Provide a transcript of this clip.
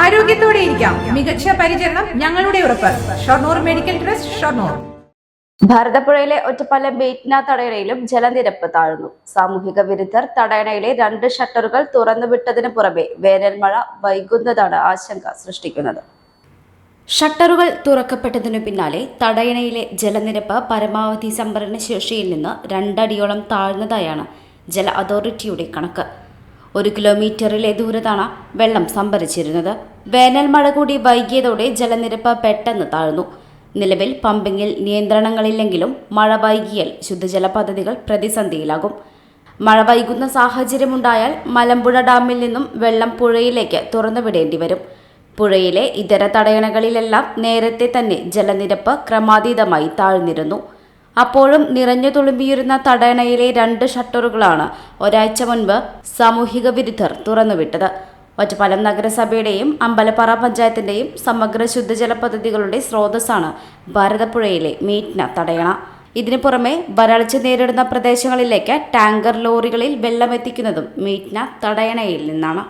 ആരോഗ്യത്തോടെ ഇരിക്കാം. മികച്ച പരിചരണം ഞങ്ങളുടെ ഉറപ്പ്. Shoranur medical trust Shoranur. ഭാരതപ്പുഴയിലെ Ottapalam ബേറ്റ്ന തടയണയിലും ജലനിരപ്പ് താഴ്ന്നു. സാമൂഹിക വിരുദ്ധർ തടയണയിലെ രണ്ട് ഷട്ടറുകൾ തുറന്നുവിട്ടതിന് പുറമെ വേനൽ മഴ വൈകുന്നതാണ് ആശങ്ക സൃഷ്ടിക്കുന്നത്. ഷട്ടറുകൾ തുറക്കപ്പെട്ടതിനു പിന്നാലെ തടയണയിലെ ജലനിരപ്പ് പരമാവധി സംഭരണ ശേഷിയിൽ നിന്ന് രണ്ടടിയോളം താഴ്ന്നതായാണ് ജല അതോറിറ്റിയുടെ കണക്ക്. ഒരു കിലോമീറ്ററിലെ ദൂരത്താണ് വെള്ളം സംഭരിച്ചിരുന്നത്. വേനൽ മഴ കൂടി വൈകിയതോടെ ജലനിരപ്പ് പെട്ടെന്ന് താഴ്ന്നു. നിലവിൽ പമ്പിങ്ങിൽ നിയന്ത്രണങ്ങളില്ലെങ്കിലും മഴ വൈകിയാൽ ശുദ്ധജല പദ്ധതികൾ പ്രതിസന്ധിയിലാകും. മഴ വൈകുന്ന സാഹചര്യമുണ്ടായാൽ മലമ്പുഴ ഡാമിൽ നിന്നും വെള്ളം പുഴയിലേക്ക് തുറന്നുവിടേണ്ടി വരും. പുഴയിലെ ഇതര തടയണകളിലെല്ലാം നേരത്തെ തന്നെ ജലനിരപ്പ് ക്രമാതീതമായി താഴ്ന്നിരുന്നു. അപ്പോഴും നിറഞ്ഞു തുളുമ്പിയിരുന്ന തടയണയിലെ രണ്ട് ഷട്ടറുകളാണ് ഒരാഴ്ച മുൻപ് സാമൂഹിക വിരുദ്ധർ തുറന്നുവിട്ടത്. ഒറ്റപ്പാലം നഗരസഭയുടെയും അമ്പലപ്പാറ പഞ്ചായത്തിന്റെയും സമഗ്ര ശുദ്ധജല പദ്ധതികളുടെ സ്രോതസ്സാണ് ഭാരതപ്പുഴയിലെ മീറ്റ്ന തടയണ. ഇതിനു പുറമെ വരൾച്ച നേരിടുന്ന പ്രദേശങ്ങളിലേക്ക് ടാങ്കർ ലോറികളിൽ വെള്ളമെത്തിക്കുന്നതും മീറ്റ്ന തടയണയിൽ നിന്നാണ്.